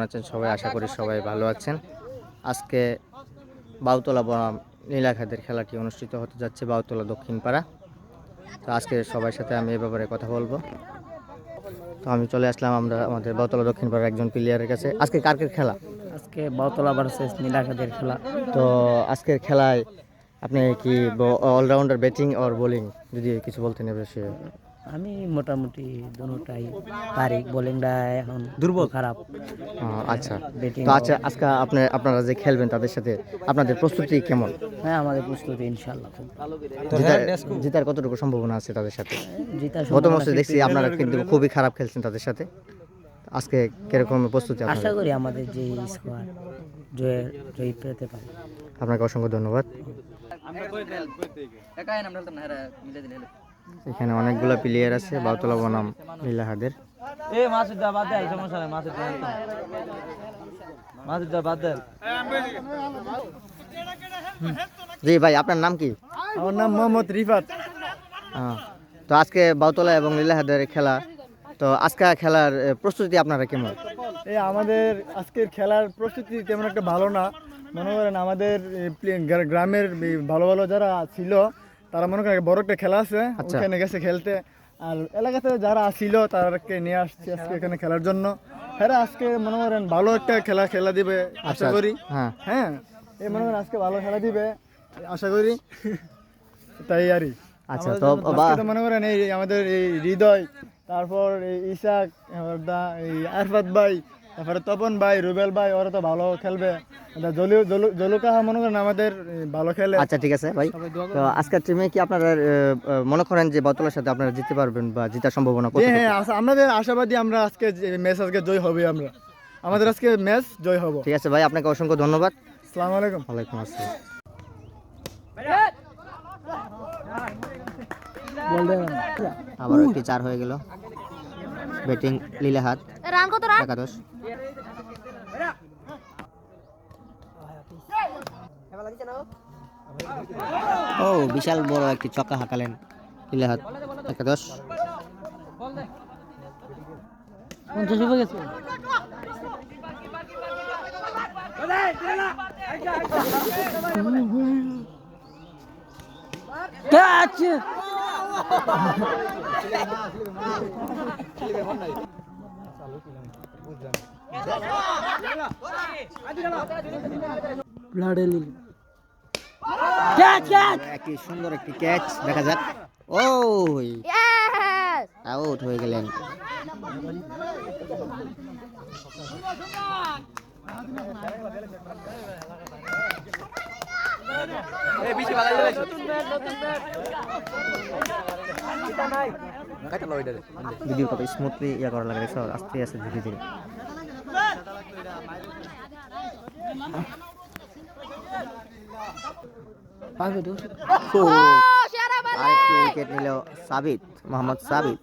কেমন আছেন? সবাই আশা করি সবাই ভালো আছেন। আজকে বাউতলা বনাম নীলাখাতের খেলাটি অনুষ্ঠিত হতে যাচ্ছে বাউতলা দক্ষিণ পাড়া তো আজকে সবার সাথে আমি এ ব্যাপারে কথা বলব। তো আমি চলে আসলাম আমরা আমাদের বাউতলা দক্ষিণ পাড়ার একজন প্লেয়ারের কাছে। আজকে কার্কের খেলা? আজকে বাউতলা ভার্সেস নীলাখাতের খেলা। তো আজকের খেলায় আপনি কি অলরাউন্ডার ব্যাটিং আর বোলিং যদি কিছু বলতেন এ বিষয়ে। আমি মোটামুটি দুটাই পারি। বোলিংটা এখন দুর্বল? খারাপ। আচ্ছা। তো আচ্ছা আজকে আপনি আপনারা যে খেলবেন তাদের সাথে আপনাদের প্রস্তুতি কেমন? হ্যাঁ আমাদের প্রস্তুতি ইনশাল্লাহ খুব জেতার জেতার কতটুকু সম্ভাবনা আছে তাদের সাথে? জিতা গত মাসে দেখছি আপনারা কিন্তু খুবই খারাপ খেলছেন তাদের সাথে। আজকে কীরকম প্রস্তুতি আশা করি আমাদের যে স্কোয়াড জয়ের জয়ী পেতে পারে। আপনাকে অসংখ্য ধন্যবাদ। এখানে অনেকগুলো প্লেয়ার আছে বাউতলা বনাম নীলাহাদের এ মাসুদ দা বাদ দে সমস্যা নাই মাসুদ। দা মাসুদ দা বাদ দে। জি ভাই আপনার নাম কি? আমার নাম মোহাম্মদ রিফাত। তো আজকে বাউতলা এবং নীলাহাদের খেলা তো আজকে খেলার প্রস্তুতি আপনারা কেমন? এই আমাদের আজকের খেলার প্রস্তুতি তেমন একটা ভালো না। মনে করেন আমাদের গ্রামের ভালো ভালো যারা ছিল তারা মনে করেন বড় একটা খেলা আছে আচ্ছা। ওখানে গেছে খেলতে। আর এলাকাতে যারা ছিল তাদেরকে নিয়ে আসছে আজকে এখানে খেলার জন্য। হ্যাঁ আজকে মনে করেন ভালো একটা খেলা খেলা দিবে আশা আচ্ছা, করি হ্যাঁ। হ্যাঁ এই মনে করেন আজকে ভালো খেলা দিবে আশা করি। তাই আরই আচ্ছা তো মনে করেন এই আমাদের এই হৃদয় তারপর এই ইসাক দা এই আরফাত ভাই তারপরে তপন ভাই রুবেল ভাই ওরা তো ভালো খেলবে। এটা জলু- জলু- জলুকাহা মনে করেন আমাদের ভালো খেলে। আচ্ছা ঠিক আছে ভাই। তো আজকের টিমে কি আপনারা মনে করেন যে বাউতলার সাথে আপনারা জিততে পারবেন বা জিতার সম্ভাবনা হ্যাঁ হ্যাঁ আমাদের আশাবাদী আমরা আজকে ম্যাচ আজকে জয় হবে আমরা। আমাদের আজকে ম্যাচ জয় হব। ঠিক আছে ভাই আপনাকে অসংখ্য ধন্যবাদ। আসসালামু আলাইকুম। ওয়ালাইকুম আসসালাম। আবারও একটি চার হয়ে গেল। ব্যাটিং লীলাহাত। রান কত রান? একাদশ। ও বিশাল বড় একটি চক্কা হাঁকালেন লীলাহাত একাদশ। পঞ্চাশ হয়ে গেছে। ক্যাচ! সুন্দর একটি ক্যাচ দেখা যাক। ও আউট হয়ে গেলেন। ভিডিও কত স্মুথলি ইয়া করা লাগে সব আস্তে আস্তে ধীরে ধীরে। আরেকটি উইকেট নিল সাবিত মোহাম্মদ সাবিত।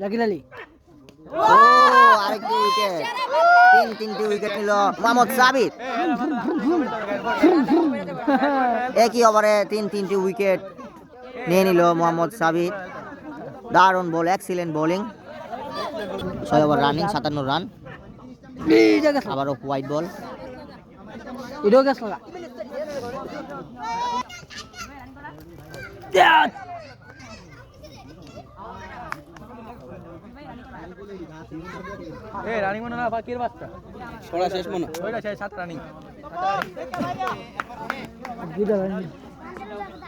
জাকির আলী। ও আরেকটি উইকেট তিন তিনটি উইকেট নিল মোহাম্মদ সাবিত। একই ওভারে তিন তিনটি উইকেট নিয়ে নিল মোহাম্মদ সাবিত দারুণ বল এক্সিলেন্ট বোলিং ছয় ওভার রানিং সাতান্ন রান আবারও হোয়াইট বল এটাও এ রানিং মনে না বাকির বাচ্চা? ছড়া শেষ মনে ওইটা শেষ সাত রানিং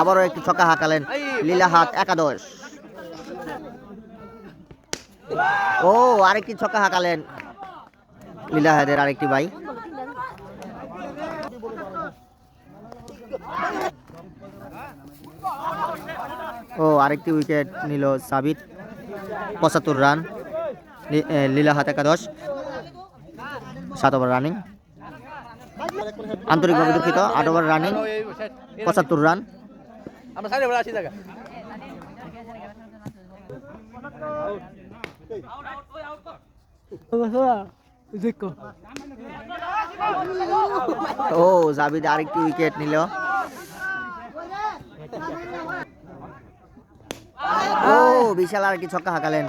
আবারও একটু ছক্কা হাঁকালেন লীলাহাত একাদশ। ও, আরেকটি ছক্কা হাঁকালেন লীলাহাদের আরেকটি ভাই। ও, আরেকটি উইকেট নিল সাবিত। পঁচাত্তর রান লীলা হাত একাদশ। সাত ওভার রানিং। আন্তরিকভাবে দুঃখিত আট ওভার রানিং পঁচাত্তর রান ও জাবিদ আরেকটি উইকেট নিল। ও বিশাল আর কি ছক্কা হাঁকালেন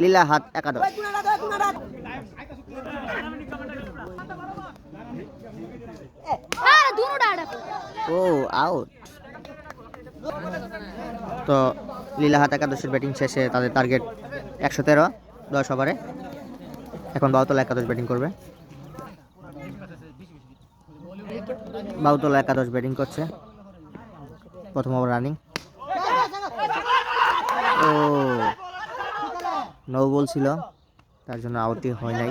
লীলা হাত একাদশ আরে দুনো ডাড়া ও আউট তো, লীলা হাত একাদশের ব্যাটিং শেষে তাদের টার্গেট একশো তেরো, দশ ওভারে এখন বাউতলা একাদশ ব্যাটিং করবে। বাউতলা একাদশ ব্যাটিং করছে। প্রথম ওভার রানিং ও নৌ বল ছিল। তার জন্য আউটই হয় নাই।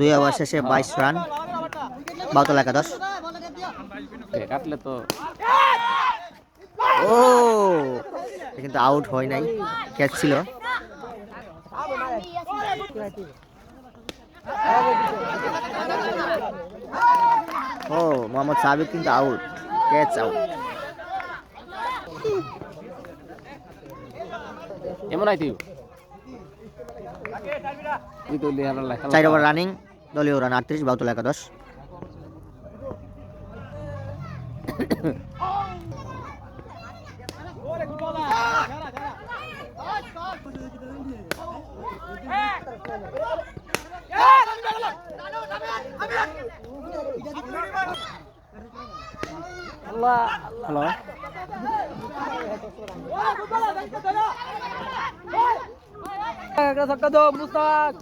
দুই ওভার শেষে বাইশ রান বাউতলা একাদশ। কাটলে তো ও কিন্তু আউট হয় নাই ক্যাচ ছিল। ও মোহাম্মদ সাবিক কিন্তু আউট ক্যাচ আউট। এমন আইতি তুই? চার ওভার রানিং দলীয় রান আটত্রিশ বাউতলা একাদশ। হ্যালো একটা ছক্কা দাও মুস্তাক।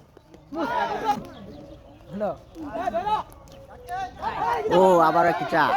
ও আবার একটা চার